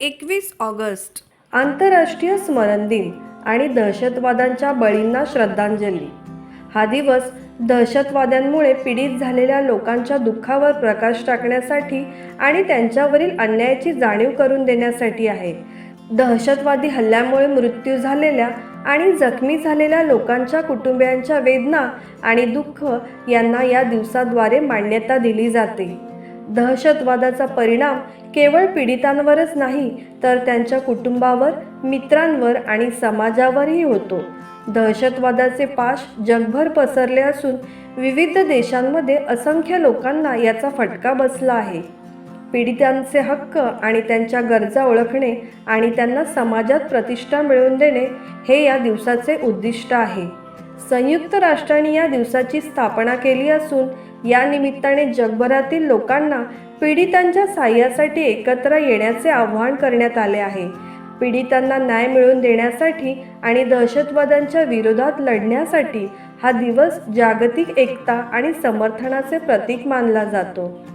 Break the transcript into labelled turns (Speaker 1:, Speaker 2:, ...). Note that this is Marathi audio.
Speaker 1: एकवीस ऑगस्ट.
Speaker 2: आंतरराष्ट्रीय स्मरण दिन आणि दहशतवाद्यांच्या बळींना श्रद्धांजली. हा दिवस दहशतवाद्यांमुळे पीडित झालेल्या लोकांच्या दुःखावर प्रकाश टाकण्यासाठी आणि त्यांच्यावरील अन्यायाची जाणीव करून देण्यासाठी आहे. दहशतवादी हल्ल्यामुळे मृत्यू झालेल्या आणि जखमी झालेल्या लोकांच्या कुटुंबियांच्या वेदना आणि दुःख यांना या दिवसाद्वारे मान्यता दिली जाते. दहशतवादाचा परिणाम केवळ पीडितांवरच नाही तर त्यांच्या कुटुंबावर मित्रांवर आणि समाजावरही होतो. दहशतवादाचे पाश जगभर पसरले असून विविध देशांमध्ये असंख्य लोकांना याचा फटका बसला आहे. पीडितांचे हक्क आणि त्यांच्या गरजा ओळखणे आणि त्यांना समाजात प्रतिष्ठा मिळवून देणे हे या दिवसाचे उद्दिष्ट आहे. संयुक्त राष्ट्रांनी या दिवसाची स्थापना केली असून या निमित्ताने जगभरातील लोकांना पीडितांच्या साह्यासाठी एकत्र येण्याचे आवाहन करण्यात आले आहे. पीडितांना न्याय मिळवून देण्यासाठी आणि दहशतवाद्यांच्या विरोधात लढण्यासाठी हा दिवस जागतिक एकता आणि समर्थनाचे प्रतीक मानला जातो.